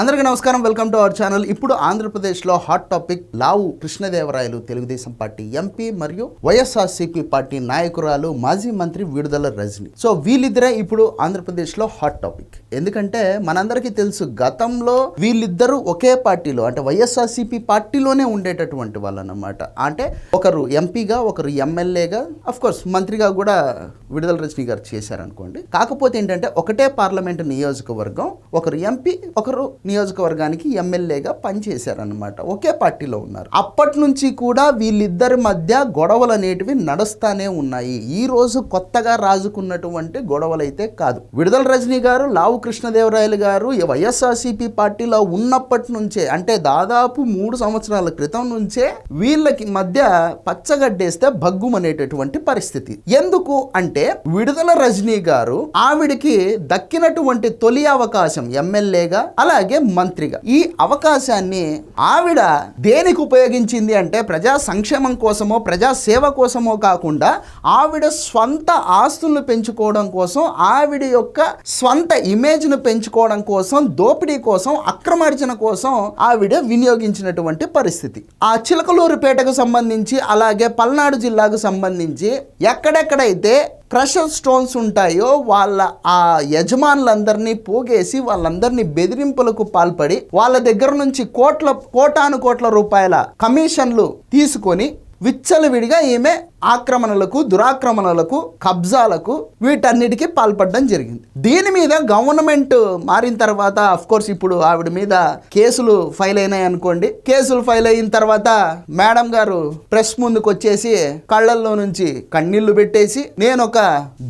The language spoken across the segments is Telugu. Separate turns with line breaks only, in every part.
అందరికీ నమస్కారం వెల్కమ్ టు అవర్ ఛానల్. ఇప్పుడు ఆంధ్రప్రదేశ్లో hot topic Lavu Krishnadevarayalu Telugu Desam party MP మరియు వైఎస్ఆర్సీపీ పార్టీ నాయకురాలు మాజీ మంత్రి విడుదల రజని. సో వీళ్ళిద్దరే ఇప్పుడు ఆంధ్రప్రదేశ్లో హాట్ టాపిక్. ఎందుకంటే మనందరికీ తెలుసు గతంలో వీళ్ళిద్దరూ ఒకే పార్టీలో అంటే వైఎస్ఆర్సీపీ పార్టీలోనే ఉండేటటువంటి వాళ్ళు అన్నమాట అంటే ఒకరు ఎంపీగా ఒకరు ఎమ్మెల్యేగా అఫ్ కోర్స్ మంత్రిగా కూడా విడుదల రజని గారు చేశారనుకోండి. కాకపోతే ఏంటంటే ఒకటే పార్లమెంటు నియోజకవర్గం ఒకరు ఎంపీ ఒకరు నియోజకవర్గానికి ఎమ్మెల్యేగా పనిచేశారనమాట ఒకే పార్టీలో ఉన్నారు. అప్పటి నుంచి కూడా వీళ్ళిద్దరి మధ్య గొడవలు అనేటివి నడుస్తానే ఉన్నాయి. ఈ రోజు కొత్తగా రాజుకున్నటువంటి గొడవలైతే కాదు. విడుదల రజనీ గారు లావు కృష్ణదేవరాయలు గారు వైఎస్ఆర్సీపీ పార్టీలో ఉన్నప్పటి నుంచే అంటే దాదాపు మూడు సంవత్సరాల క్రితం నుంచే వీళ్ళకి మధ్య పచ్చగడ్డేస్తే భగ్గుమనేటటువంటి పరిస్థితి. ఎందుకు అంటే విడుదల రజనీ గారు ఆవిడికి దక్కినటువంటి తొలి అవకాశం ఎమ్మెల్యేగా అలాగే మంత్రిగా. ఈ అవకాశాన్ని ఆవిడ దేనికి ఉపయోగించింది అంటే ప్రజా సంక్షేమం కోసమో ప్రజా సేవ కోసమో కాకుండా ఆవిడ స్వంత ఆస్తులను పెంచుకోవడం కోసం ఆవిడ యొక్క స్వంత ఇమేజ్ను పెంచుకోవడం కోసం దోపిడీ కోసం అక్రమార్జన కోసం ఆవిడ వినియోగించినటువంటి పరిస్థితి. ఆ చిలకలూరుపేటకు సంబంధించి అలాగే పల్నాడు జిల్లాకు సంబంధించి ఎక్కడెక్కడైతే క్రషర్ స్టోన్స్ ఉంటాయో వాళ్ళ ఆ యజమానులందరినీ పోగేసి వాళ్ళందరినీ బెదిరింపులకు పాల్పడి వాళ్ళ దగ్గర నుంచి కోట్ల కోటాను కోట్ల రూపాయల కమిషన్లు తీసుకొని విచ్చలవిడిగా ఈమె ఆక్రమణలకు దురాక్రమణలకు కబ్జాలకు వీటన్నిటికీ పాల్పడడం జరిగింది. దీని మీద గవర్నమెంట్ మారిన తర్వాత అఫ్ కోర్స్ ఇప్పుడు ఆవిడ మీద కేసులు ఫైల్ అయినాయి అనుకోండి. కేసులు ఫైల్ అయిన తర్వాత మేడం గారు ప్రెస్ ముందుకు వచ్చేసి కళ్ళల్లో నుంచి కన్నీళ్ళు పెట్టేసి నేను ఒక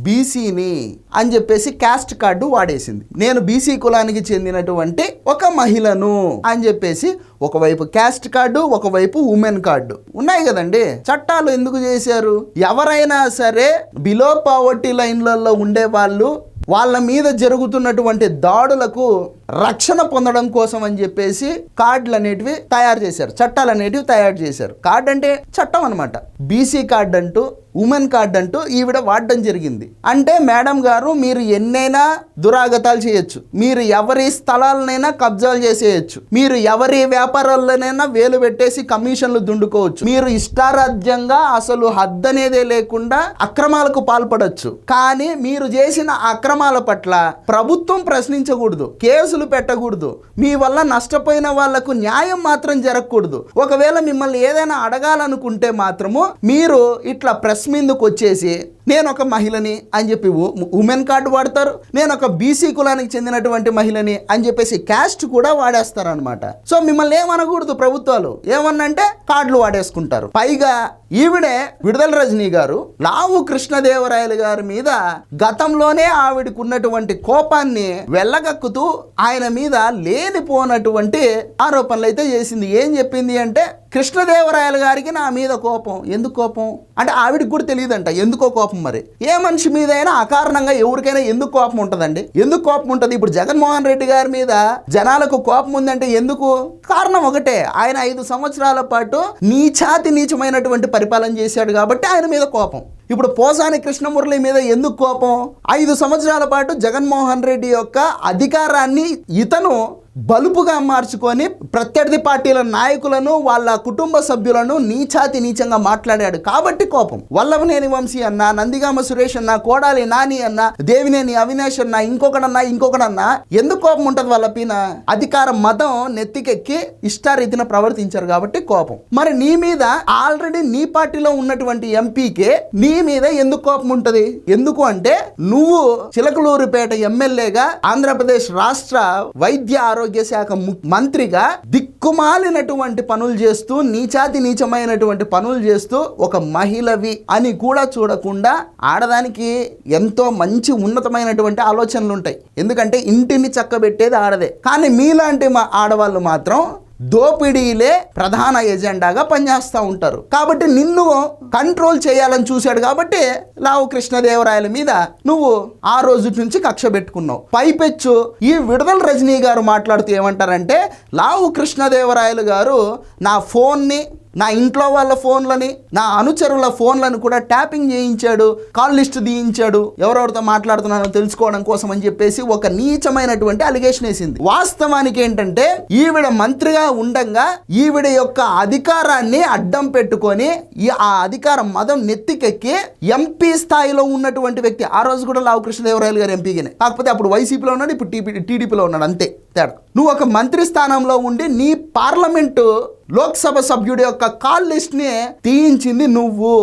బీసీని అని చెప్పేసి క్యాస్ట్ కార్డు వాడేసింది. నేను బీసీ కులానికి చెందినటువంటి ఒక మహిళను అని చెప్పేసి ఒకవైపు క్యాస్ట్ కార్డు ఒకవైపు ఉమెన్ కార్డు. ఉన్నాయి కదండి. చట్టాలు ఎందుకు చేశారు? ఎవరైనా సరే బిలో పావర్టీ లైన్లలో ఉండే వాళ్ళు వాళ్ళ మీద జరుగుతున్నటువంటి దాడులకు రక్షణ పొందడం కోసం అని చెప్పేసి కార్డులు అనేటివి తయారు చేశారు. చట్టాలు అనేటివి తయారు చేశారు. కార్డ్ అంటే చట్టం అనమాట బీసీ కార్డ్ అంటూ ఉమెన్ కార్డ్ అంటూ ఈవిడ వాడడం జరిగింది. అంటే మేడం గారు మీరు ఎన్నైనా దురాగతాలు చేయొచ్చు. మీరు ఎవరి స్థలాలనైనా కబ్జాలు చేసేయచ్చు. మీరు ఎవరి వ్యాపారాల్లోనైనా వేలు పెట్టేసి కమిషన్లు దుండుకోవచ్చు. మీరు ఇష్టారాజ్యంగా అసలు హద్దు అనేదే లేకుండా అక్రమాలకు పాల్పడవచ్చు కానీ మీరు చేసిన అక్రమాల పట్ల ప్రభుత్వం ప్రశ్నించకూడదు. కేసు కేసులు పెట్టకూడదు. మీ వల్ల నష్టపోయిన వాళ్ళకు న్యాయం మాత్రం జరగకూడదు. ఒకవేళ మిమ్మల్ని ఏదైనా అడగాలనుకుంటే మాత్రము మీరు ఇట్లా ప్రెస్ మీదకు వచ్చేసి నేను ఒక మహిళని అని చెప్పి ఉ- ఉమెన్ కార్డు వాడతారు. నేను ఒక బీసీ కులానికి చెందినటువంటి మహిళని అని చెప్పేసి క్యాస్ట్ కూడా వాడేస్తారనమాట సో మిమ్మల్ని ఏమనకూడదు ప్రభుత్వాలు. ఏమన్నంటే కార్డులు వాడేసుకుంటారు. పైగా ఈవిడే విడుదల రజనీ గారు లావు కృష్ణదేవరాయలు గారి మీద గతంలోనే ఆవిడకు ఉన్నటువంటి కోపాన్ని వెళ్ళగక్కుతూ ఆయన మీద లేనిపోనటువంటి ఆరోపణలు అయితే చేసింది. ఏం చెప్పింది అంటే కృష్ణదేవరాయలు గారికి నా మీద కోపం. ఎందుకు కోపం? అంటే ఆవిడకి కూడా తెలియదంట. ఎందుకో కోపం మరి? ఏ మనిషి మీద అయినా అకారణంగా ఎవరికైనా ఎందుకు కోపం ఉంటుందండి? ఎందుకు కోపం ఉంటుంది? ఇప్పుడు జగన్మోహన్ రెడ్డి గారి మీద జనాలకు కోపం ఉందంటే ఎందుకు? కారణం ఒకటే. ఆయన ఐదు సంవత్సరాల పాటు నీచాతి నీచమైనటువంటి పరిపాలన చేశాడు కాబట్టి ఆయన మీద కోపం. ఇప్పుడు పోసాని కృష్ణమురళి మీద ఎందుకు కోపం? ఐదు సంవత్సరాల పాటు జగన్మోహన్ రెడ్డి యొక్క అధికారాన్ని ఇతను బలుపుగా మార్చుకొని ప్రత్యర్థి పార్టీల నాయకులను వాళ్ళ కుటుంబ సభ్యులను నీచాతి నీచంగా మాట్లాడాడు. కాబట్టి కోపం. వల్లభనేని వంశీ అన్న నందిగామ సురేష్ అన్న కోడాలి నాని అన్న దేవినేని అవినాష్ అన్న ఇంకొకడన్నా ఇంకొకడన్నా ఎందుకు కోపం ఉంటుంది వాళ్ళ పైన? అధికార మతం నెత్తికెక్కి ఇష్టారీతిన ప్రవర్తించారు కాబట్టి కోపం. మరి నీ మీద ఆల్రెడీ నీ పార్టీలో ఉన్నటువంటి ఎంపీకే నీ మీద ఎందుకు కోపం ఉంటది? ఎందుకు అంటే నువ్వు చిలకలూరుపేట ఎమ్మెల్యేగా ఆంధ్రప్రదేశ్ రాష్ట్ర వైద్య ఆరోగ్య శాఖ మంత్రిగా దిక్కుమాలినటువంటి పనులు చేస్తూ నీచాతి నీచమైనటువంటి పనులు చేస్తూ ఒక మహిళవి అని కూడా చూడకుండా ఆడదానికి ఎంతో మంచి ఉన్నతమైనటువంటి ఆలోచనలు ఉంటాయి ఎందుకంటే ఇంటిని చక్కబెట్టేది ఆడదే. కానీ మీలాంటి మా ఆడవాళ్ళు మాత్రం దోపిడీలే ప్రధాన ఎజెండాగా పనిచేస్తూ ఉంటారు. కాబట్టి నిన్ను కంట్రోల్ చేయాలని చూశాడు కాబట్టి లావు కృష్ణదేవరాయల మీద నువ్వు ఆ రోజు నుంచి కక్ష పెట్టుకున్నావు. పైపెచ్చు ఈ విడుదల రజనీ గారు మాట్లాడుతూ ఏమంటారంటే లావు కృష్ణదేవరాయలు గారు నా ఫోన్ని నా ఇంట్లో వాళ్ళ ఫోన్లని నా అనుచరుల ఫోన్లను కూడా ట్యాపింగ్ చేయించాడు కాల్ లిస్ట్ తీయించాడు ఎవరెవరితో మాట్లాడుతున్నానో తెలుసుకోవడం కోసం అని చెప్పేసి ఒక నీచమైనటువంటి అలిగేషన్ వేసింది. వాస్తవానికి ఏంటంటే ఈవిడ మంత్రిగా ఉండంగా ఈవిడ యొక్క అధికారాన్ని అడ్డం పెట్టుకొని ఈ ఆ అధికారం మదం నెత్తికెక్కి ఎంపీ స్థాయిలో ఉన్నటువంటి వ్యక్తి ఆ రోజు కూడా లావు కృష్ణదేవరాయలు గారు ఎంపీగానే కాకపోతే అప్పుడు వైసీపీలో ఉన్నాడు ఇప్పుడు టీడీపీలో ఉన్నాడు అంతే తేడా. నువ్వు ఒక మంత్రి స్థానంలో ఉండి నీ పార్లమెంటు లోక్సభ సభ్యుడి యొక్క కాల్ లిస్ట్ని తీయించింది నువ్వు.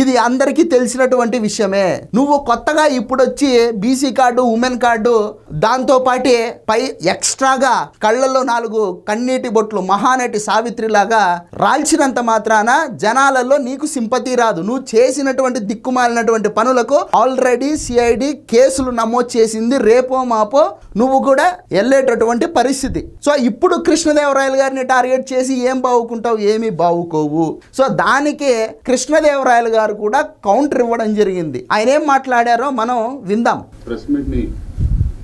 ఇది అందరికీ తెలిసినటువంటి విషయమే. నువ్వు కొత్తగా ఇప్పుడు వచ్చి బీసీ కార్డు ఉమెన్ కార్డు దాంతో పాటి పై ఎక్స్ట్రాగా కళ్ళల్లో నాలుగు కన్నీటి బొట్లు మహానటి సావిత్రి లాగా రాల్చినంత మాత్రాన జనాలలో నీకు సింపతి రాదు. నువ్వు చేసినటువంటి దిక్కుమాలినటువంటి పనులకు ఆల్రెడీ సిఐడి కేసులు నమోదు చేసింది రేపో మాపో నువ్వు కూడా వెళ్ళేటటువంటి పరిస్థితి. సో ఇప్పుడు కృష్ణదేవరాయలు గారిని టార్గెట్ చేసి ఏం బావుకుంటావు? ఏమీ బావుకోవు. సో దానికి కృష్ణదేవరాయలు గారు కూడా కౌంటర్ ఇవ్వడం జరిగింది. ఆయన ఏం మాట్లాడారో మనం విందాం.
ప్రెస్ మీట్ని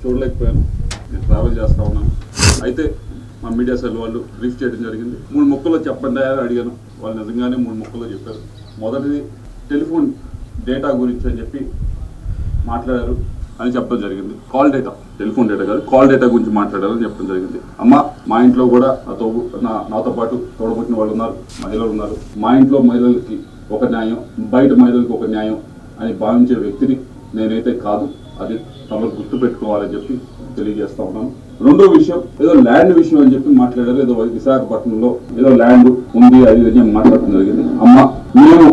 చూడలేకపోయాను. నేను ట్రావెల్ చేస్తా ఉన్నాను. అయితే మా మీడియా సెల్ వాళ్ళు బ్రీఫ్ చేయడం జరిగింది. మూడు మొక్కల్లో చెప్పండి అని అడిగాను. వాళ్ళు నిజంగానే మూడు మొక్కల్లో చెప్పారు. మొదటిది టెలిఫోన్ డేటా గురించి అని చెప్పి మాట్లాడారు అని చెప్పడం జరిగింది. కాల్ డేటా టెలిఫోన్ డేటా కాదు కాల్ డేటా గురించి మాట్లాడారని చెప్పడం జరిగింది. అమ్మ మా ఇంట్లో కూడా నాతో నా నాతో పాటు తోడబుట్టిన వాళ్ళు ఉన్నారు మహిళలు ఉన్నారు. మా ఇంట్లో మహిళలకి ఒక న్యాయం బయట మహిళలకు ఒక న్యాయం అని భావించే వ్యక్తిని నేనైతే కాదు. అది తమరు గుర్తుపెట్టుకోవాలని చెప్పి తెలియజేస్తా ఉన్నాను. రెండో విషయం ఏదో ల్యాండ్ విషయం అని చెప్పి మాట్లాడారు. ఏదో విశాఖపట్నంలో ఏదో ల్యాండ్ ఉంది అది విధంగా మాట్లాడటం జరిగింది. అమ్మ మేము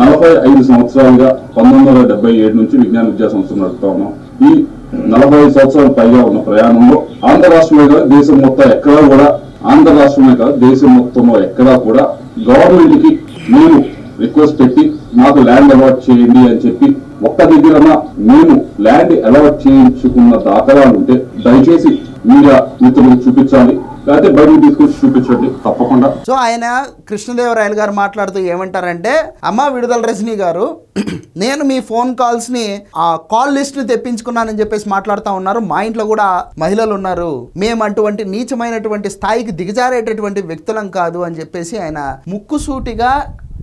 నలభై ఐదు సంవత్సరాలుగా పంతొమ్మిది వందల డెబ్బై ఏడు నుంచి విజ్ఞాన విద్యా సంస్థ నడుపుతా ఉన్నాం. ఈ నలభై ఐదు సంవత్సరాల పైగా ఉన్న ప్రయాణంలో ఆంధ్ర రాష్ట్రమే కాదు దేశం మొత్తం ఎక్కడా కూడా ఆంధ్ర రాష్ట్రమే కాదు దేశం మొత్తంలో ఎక్కడా కూడా గవర్నమెంట్కి మేము రిక్వెస్ట్ పెట్టి నాకు ల్యాండ్ అలాట్ చేయండి అని చెప్పి ఒక్క దగ్గర మేము ల్యాండ్ అలాట్ చేయించుకున్న దాఖలాలు ఉంటే దయచేసి మీడియా మిత్రులకు చూపించాలి. లేకపోతే బయటకు తీసుకొచ్చి చూపించండి. తప్పకుండా.
సో ఆయన కృష్ణదేవరాయలు గారు మాట్లాడుతూ ఏమంటారంటే అమ్మ విడుదల రజనీ గారు నేను మీ ఫోన్ కాల్స్ని ఆ కాల్ లిస్ట్ని తెప్పించుకున్నానని చెప్పేసి మాట్లాడుతూ ఉన్నారు. మా ఇంట్లో కూడా మహిళలు ఉన్నారు. మేము అటువంటి నీచమైనటువంటి స్థాయికి దిగజారేటటువంటి వ్యక్తులం కాదు అని చెప్పేసి ఆయన ముక్కుసూటిగా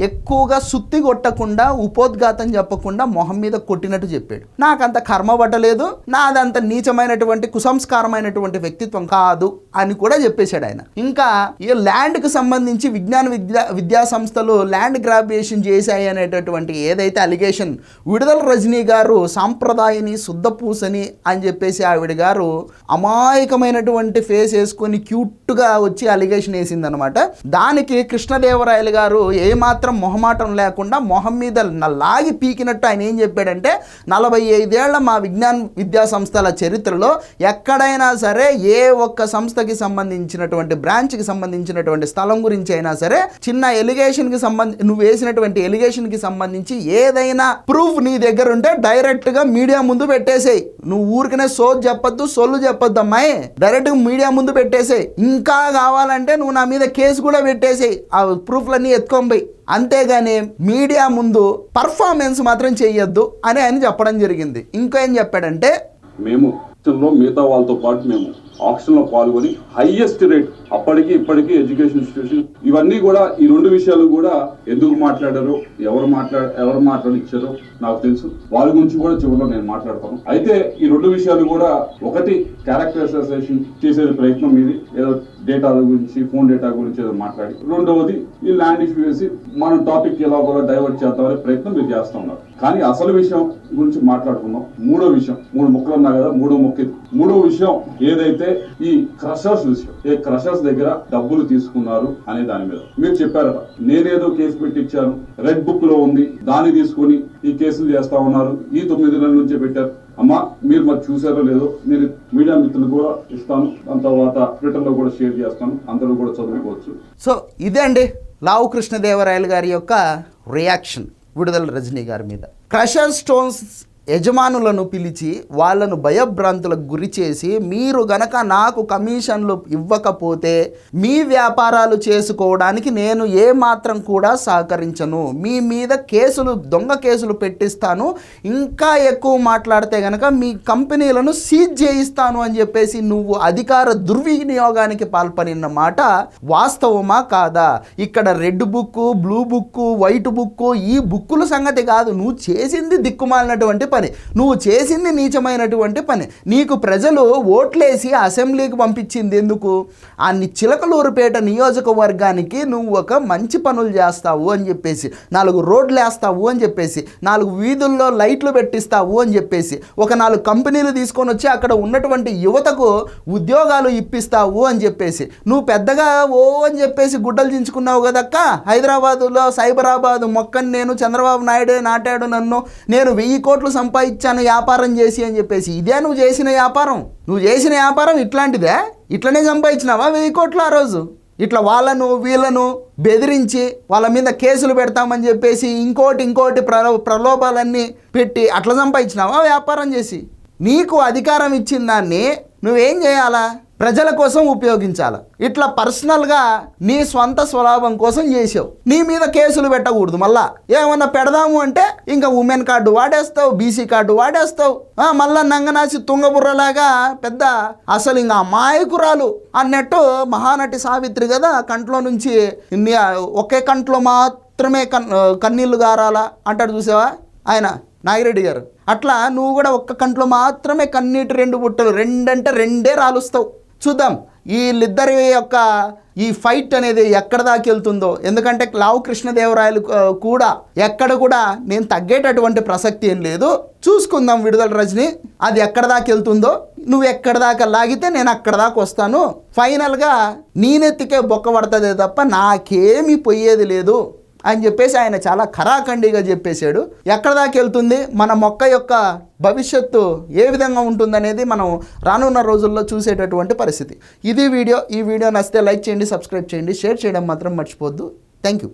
ఎక్కువగా సుత్తి కొట్టకుండా ఉపోద్ఘాతం చెప్పకుండా మొహం మీద కొట్టినట్టు చెప్పాడు. నాకంత కర్మ పట్టలేదు నాదంత నీచమైనటువంటి కుసంస్కారమైనటువంటి వ్యక్తిత్వం కాదు అని కూడా చెప్పేశాడు ఆయన. ఇంకా ఈ ల్యాండ్కి సంబంధించి విజ్ఞాన విద్యా విద్యా సంస్థలు ల్యాండ్ గ్రాబియేషన్ చేశాయి అనేటటువంటి ఏదైతే అలిగేషన్ విడుదల రజనీ గారు సాంప్రదాయని శుద్ధపూసని అని చెప్పేసి ఆవిడ గారు అమాయకమైనటువంటి ఫేస్ వేసుకొని క్యూట్గా వచ్చి అలిగేషన్ వేసిందనమాట. దానికి కృష్ణదేవరాయలు గారు ఏమాత్రం మొహమాటం లేకుండా మొహం మీద లాగి పీకినట్టు ఆయన ఏం చెప్పాడంటే నలభై ఐదేళ్ళ మా విజ్ఞాన విద్యా సంస్థల చరిత్రలో ఎక్కడైనా సరే ఏ ఒక్క సంస్థకి సంబంధించినటువంటి బ్రాంచ్కి సంబంధించినటువంటి స్థలం గురించి అయినా సరే చిన్న ఎలిగేషన్కి సంబంధించి నువ్వు వేసినటువంటి ఎలిగేషన్కి సంబంధించి ఏదైనా ప్రూఫ్ నీ దగ్గర ఉంటే డైరెక్ట్గా మీడియా ముందు పెట్టేసేయి. నువ్వు ఊరికనే సోజ్ చెప్పొద్దు సొల్లు చెప్పొద్దు అమ్మాయి. డైరెక్ట్గా మీడియా ముందు పెట్టేసేయ్. ఇంకా కావాలంటే నువ్వు నా మీద కేసు కూడా పెట్టేసేయ్. ఆ ప్రూఫ్లన్నీ ఎత్తుకొని అంతేగాని మీడియా ముందు పర్ఫార్మెన్స్ మాత్రం చేయొద్దు అని ఆయన చెప్పడం జరిగింది. ఇంకా ఏం చెప్పాడంటే
మేము ఆప్షన్లో మిగతా వాళ్ళతో పాటు మేము ఆప్షన్లో పాల్గొని హైయెస్ట్ రేట్ అప్పటికి ఇప్పటికి ఎడ్యుకేషన్ ఇన్స్టిట్యూషన్ ఇవన్నీ కూడా ఈ రెండు విషయాలు కూడా ఎందుకు మాట్లాడారు ఎవరు మాట్లాడ ఎవరు మాట్లాడిచ్చారో నాకు తెలుసు. వాళ్ళ గురించి కూడా చివరిలో నేను మాట్లాడతాను. అయితే ఈ రెండు విషయాలు కూడా ఒకటి క్యారెక్టర్ అసోసియేషన్ చేసే ప్రయత్నం ఇది ఏదో డేటా గురించి ఫోన్ డేటా గురించి ఏదో మాట్లాడి రెండవది ఈ ల్యాండ్ ఇష్యూ వేసి మన టాపిక్ ఎలా కూడా డైవర్ట్ చేద్దామనే ప్రయత్నం మీరు చేస్తా ఉన్నారు. కానీ అసలు విషయం గురించి మాట్లాడుకుందాం. మూడో విషయం మూడు మొక్కలు ఉన్నా కదా మూడో మొక్క మూడో విషయం ఏదైతే ఈ క్రషర్స్ విషయం ఏ క్రషర్స్ దగ్గర డబ్బులు తీసుకున్నారు అనే దాని మీద. మీరు చెప్పారట నేనేదో కేసు పెట్టి ఇచ్చాను రెడ్ బుక్లో ఉంది దాన్ని తీసుకొని ఈ కేసులు చేస్తా ఉన్నారు ఈ తొమ్మిది నెలల నుంచే పెట్టారు. అమ్మ మీరు మరి చూసారో లేదో మీరు మీడియా మిత్రులు కూడా ఇస్తాను. దాని తర్వాత ట్విట్టర్లో కూడా షేర్ చేస్తాను. అందరూ కూడా చదువుకోవచ్చు.
సో ఇదే అండి లావు కృష్ణదేవరాయలు గారి యొక్క రియాక్షన్. విడుదల రజనీ గారి మీద. క్రషర్ స్టోన్స్ యజమానులను పిలిచి వాళ్ళను భయభ్రాంతులకు గురి చేసి మీరు గనక నాకు కమిషన్లు ఇవ్వకపోతే మీ వ్యాపారాలు చేసుకోవడానికి నేను ఏ మాత్రం కూడా సహకరించను. మీ మీద కేసులు దొంగ కేసులు పెట్టిస్తాను. ఇంకా ఎక్కువ మాట్లాడితే గనక మీ కంపెనీలను సీజ్ చేయిస్తాను అని చెప్పేసి నువ్వు అధికార దుర్వినియోగానికి పాల్పడిన మాట వాస్తవమా కాదా? ఇక్కడ red book blue book white book ఈ బుక్కుల సంగతి కాదు. నువ్వు చేసింది దిక్కుమాలినటువంటి పని నువ్వు చేసింది నీచమైనటువంటి పని. నీకు ప్రజలు ఓట్లేసి అసెంబ్లీకి పంపించింది ఎందుకు? ఆ చిలకలూరుపేట నియోజకవర్గానికి నువ్వు ఒక మంచి పనులు చేస్తావు అని చెప్పేసి నాలుగు రోడ్లు వేస్తావు అని చెప్పేసి నాలుగు వీధుల్లో లైట్లు పెట్టిస్తావు అని చెప్పేసి ఒక నాలుగు కంపెనీలు తీసుకొని వచ్చి అక్కడ ఉన్నటువంటి యువతకు ఉద్యోగాలు ఇప్పిస్తావు అని చెప్పేసి నువ్వు పెద్దగా ఓ అని చెప్పేసి గుడ్డలు దించుకున్నావు కదక్క? హైదరాబాదులో సైబరాబాద్ మొక్కని నేను చంద్రబాబు నాయుడే నాటాడు నన్ను. నేను వెయ్యి కోట్లు సంపాదించాను వ్యాపారం చేసి అని చెప్పేసి. ఇదే నువ్వు చేసిన వ్యాపారం. నువ్వు చేసిన వ్యాపారం ఇట్లాంటిదే. ఇట్లనే సంపాదించినావా వెయ్యి కోట్లు ఆ రోజు? ఇట్లా వాళ్ళను వీళ్ళను బెదిరించి వాళ్ళ మీద కేసులు పెడతామని చెప్పేసి ఇంకోటి ఇంకోటి ప్రలో ప్రలోభాలన్నీ పెట్టి అట్లా సంపాదించినావా వ్యాపారం చేసి? నీకు అధికారం ఇచ్చిన దాన్ని నువ్వేం చేయాలా? ప్రజల కోసం ఉపయోగించాలి? ఇట్లా పర్సనల్గా నీ స్వంత స్వలాభం కోసం చేసావు. నీ మీద కేసులు పెట్టకూడదు మళ్ళా. ఏమన్నా పెడదాము అంటే ఇంకా ఉమెన్ కార్డు వాడేస్తావు బీసీ కార్డు వాడేస్తావు. మళ్ళా నంగనాసి తుంగబుర్రలాగా పెద్ద అసలు ఇంకా అమాయకురాలు అన్నట్టు మహానటి సావిత్రి కదా కంట్లో నుంచి ఒకే కంట్లో మాత్రమే కన్ కన్నీళ్ళు గారాలా? అంటాడు చూసావా? ఆయన. నాగిరెడ్డి గారు. అట్లా నువ్వు కూడా ఒక్క కంట్లో మాత్రమే కన్నీటి రెండు బుట్టలు రెండంటే రెండే రాలుస్తావు. చూద్దాం వీళ్ళిద్దరి యొక్క ఈ ఫైట్ అనేది ఎక్కడ దాకా వెళ్తుందో. ఎందుకంటే లావు కృష్ణదేవరాయలు కూడా ఎక్కడ కూడా నేను తగ్గేటటువంటి ప్రసక్తి ఏం లేదు. చూసుకుందాం విడుదల రజని అది ఎక్కడ దాకా వెళ్తుందో. నువ్వు ఎక్కడ దాకా లాగితే నేను అక్కడ దాకా వస్తాను. ఫైనల్గా నేనెత్తికే బొక్క పడుతుందే తప్ప నాకేమీ పోయేది లేదు. అని చెప్పేసి ఆయన చాలా ఖరాఖండిగా చెప్పేశాడు. ఎక్కడ దాకా వెళ్తుంది? మన మొక్క యొక్క భవిష్యత్తు ఏ విధంగా ఉంటుందనేది మనం రానున్న రోజుల్లో చూసేటటువంటి పరిస్థితి. ఇది వీడియో. ఈ వీడియో నచ్చితే లైక్ చేయండి సబ్స్క్రైబ్ చేయండి షేర్ చేయడం మాత్రం మర్చిపోద్దు థ్యాంక్ యూ